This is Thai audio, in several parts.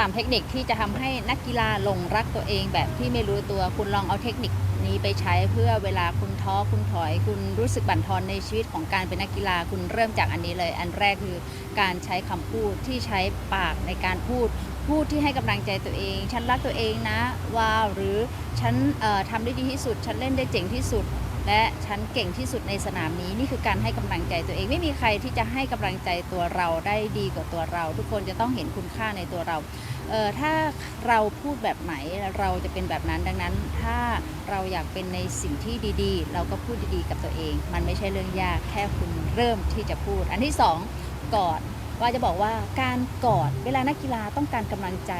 3 เทคนิคที่จะทำให้นักกีฬาหลงรักตัวเองแบบที่ไม่รู้ตัวคุณลองเอาเทคนิคนี้ไปใช้เพื่อเวลาคุณท้อคุณถอย คุณรู้สึกบั่นทอนในชีวิตของการเป็นนักกีฬาคุณเริ่มจากอันนี้เลย อันแรกคือการใช้คำพูดที่ใช้ปากในการพูด พูดที่ให้กำลังใจตัวเอง ฉันรักตัวเองนะว้าวหรือฉันเอ่อทำได้ดีที่สุด ฉันเล่นได้เจ๋งที่สุด และฉันเก่งที่สุดในสนามนี้นี่คือการให้กำลังใจตัวเอง ไม่มีใครที่จะให้กำลังใจตัวเราได้ดีกว่าตัวเรา ทุกคนจะต้องเห็นคุณค่าในตัวเราเออถ้าเราพูดแบบไหนเราจะเป็นแบบนั้นดังนั้น ถ้าเราอยากเป็นในสิ่งที่ดี ๆ เราก็พูดดีๆ กับตัวเอง มันไม่ใช่เรื่องยากแค่คุณเริ่มที่จะพูด อันที่สองกอดว่าจะบอกว่าการกอดเวลานักกีฬาต้องการกำลังใจ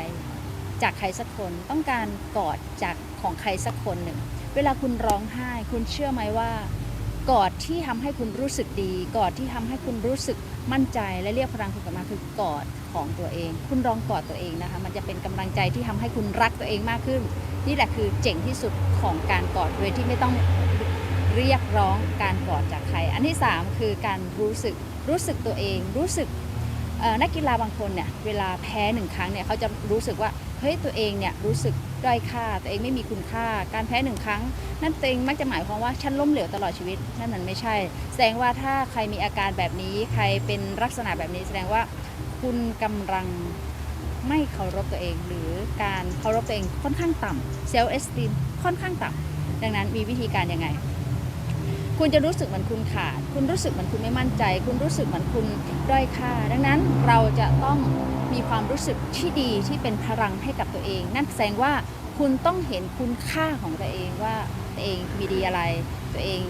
จากใครสักคนต้องการกอดจากของใครสักคนหนึ่ง เวลาคุณร้องไห้ คุณเชื่อไหมว่ากอดที่ทำให้คุณรู้สึกดีกอดที่ทำให้คุณรู้สึกมั่นใจและเรียกพลังคุณกลับมาคือกอดของตัวเอง คุณลองกอดตัวเองนะคะ มันจะเป็นกำลังใจที่ทำให้คุณรักตัวเองมากขึ้น นี่แหละคือเจ๋งที่สุดของการกอดโดยที่ไม่ต้องเรียกร้องการกอดจากใคร อันที่สามคือการรู้สึกรู้สึกตัวเอง รู้สึก นักกีฬาบางคนเนี่ยเวลาแพ้หนึ่งครั้งเนี่ยเขาจะรู้สึกว่าเฮ้ยตัวเองเนี่ยรู้สึกด้อยค่า ตัวเองไม่มีคุณค่า การแพ้หนึ่งครั้ง นั่นตัวเองมักจะหมายความว่าฉันล้มเหลวตลอดชีวิตนั่นมันไม่ใช่ แสดงว่าถ้าใครมีอาการแบบนี้ ใครเป็นลักษณะแบบนี้แสดงว่าคุณกำลังไม่เคารพตัวเอง หรือการเคารพตัวเองค่อนข้างต่ำเซลล์เอสติมค่อนข้างต่ำดังนั้นมีวิธีการยังไง คุณจะรู้สึกเหมือนคุณขาด คุณรู้สึกเหมือนคุณไม่มั่นใจ คุณรู้สึกเหมือนคุณด้อยค่า ดังนั้นเราจะต้องมีความรู้สึกที่ดีที่เป็นพลังให้กับตัวเอง นั่นแสดงว่าคุณต้องเห็นคุณค่าของตัวเองว่าตัวเองมีดีอะไร ตัวเอง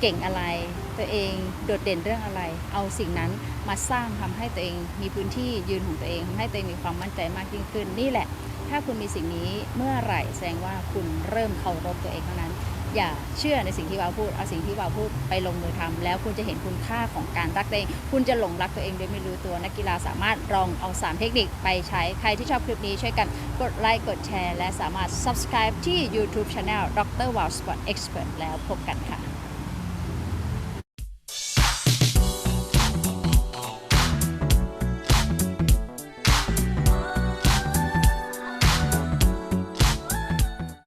เก่งอะไร ตัวเองโดดเด่นเรื่องอะไร เอาสิ่งนั้นมาสร้างทำให้ตัวเองมีพื้นที่ยืนของตัวเองทำให้ตัวเองมีความมั่นใจมากยิ่งขึ้น นี่แหละ ถ้าคุณมีสิ่งนี้เมื่อไหร่แสดงว่าคุณเริ่มเคารพตัวเองเท่านั้น อย่าเชื่อในสิ่งที่วาวพูด เอาสิ่งที่วาวพูดไปลงมือทำแล้วคุณจะเห็นคุณค่าของการรักตัวเอง คุณจะหลงรักตัวเองโดยไม่รู้ตัว นักกีฬาสามารถลองเอา 3 เทคนิคไปใช้ ใครที่ชอบคลิปนี้ช่วยกันกดไลค์ กดแชร์ และสามารถ subscribe ที่ YouTube Channel Dr. Wow Sport Expert แล้วพบกันค่ะ